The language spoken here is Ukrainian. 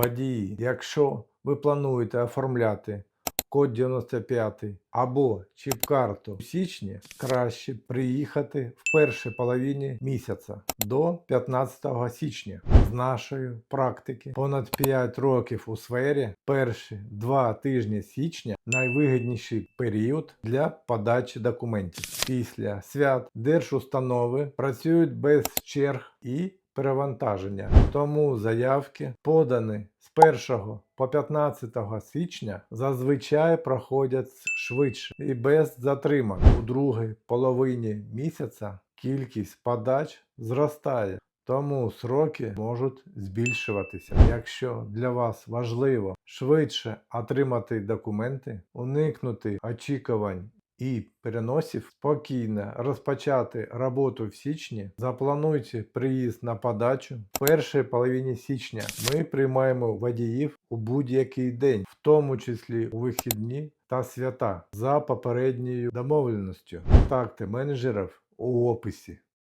Водії, якщо ви плануєте оформляти код 95 або чіп-карту в січні, краще приїхати в першій половині місяця до 15 січня. З нашої практики понад 5 років у сфері перші 2 тижні січня найвигідніший період для подачі документів. Після свят держустанови працюють без черг і перевантаження. Тому заявки, подані з 1 по 15 січня, зазвичай проходять швидше і без затримок. У другій половині місяця кількість подач зростає. Тому сроки можуть збільшуватися. Якщо для вас важливо швидше отримати документи, уникнути очікувань і переносів, спокійно розпочати роботу в січні, заплануйте приїзд на подачу. В першій половині січня ми приймаємо водіїв у будь-який день, в тому числі у вихідні та свята, за попередньою домовленістю. Контакти менеджерів у описі.